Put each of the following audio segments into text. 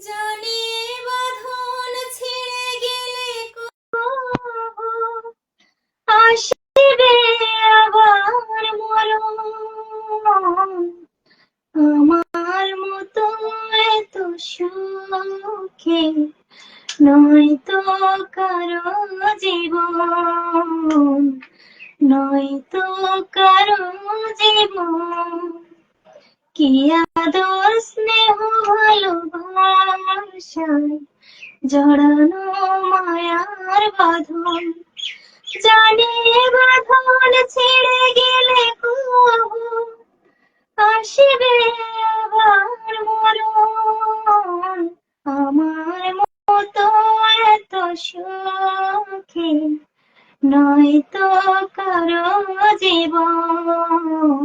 জানি বাঁধন ছিঁড়ে গেলে আসবে আবার আমার মতো এত সুখে নয়তো কারও জীবন, নয়তো কারও জীবন। কি আদর, স্নেহ, ভালোবাসায় জড়ানো মায়ার বাঁধন। জানি বাঁধন ছেড়ে গেলে কবু, আসবে আবার মরণ। আমার মতো এত সুখে নয়তো কারও জীবন।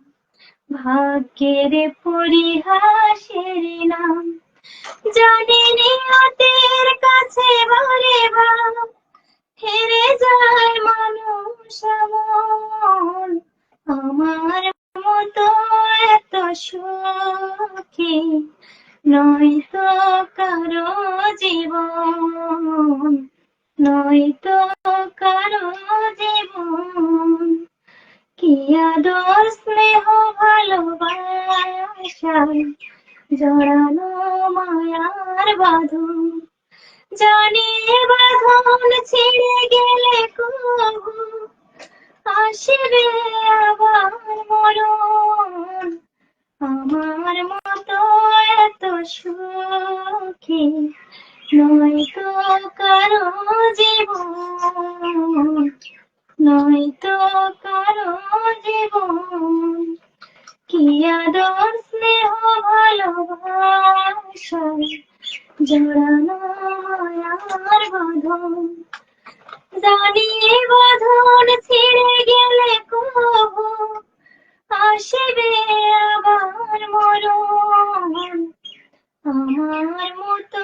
ভাগ্যের পরিহাসের নাম। জানি নিয়তের কাছে বারে ভাব। হেরে যায় মানুষ আমার মতো এত সুখী নয়তো কারও জীবন। নয়তো কারও জীবন। আদর স্নেহ ভালোবাসায় জড়ানো মায়ার বাঁধন। জানি বাঁধন ছিঁড়ে গেলে কবু, আসবে আবার মরণ। আমার মতো এত সুখী নয়তো কারও জীবন। নয়তো কারও জীবন কি আদর স্নেহ ভালোবাসায় জড়ানো মায়ার বাঁধন জানি বাঁধন ছিঁড়ে গেলে কবু আসবে আবার মরণ আমার মতো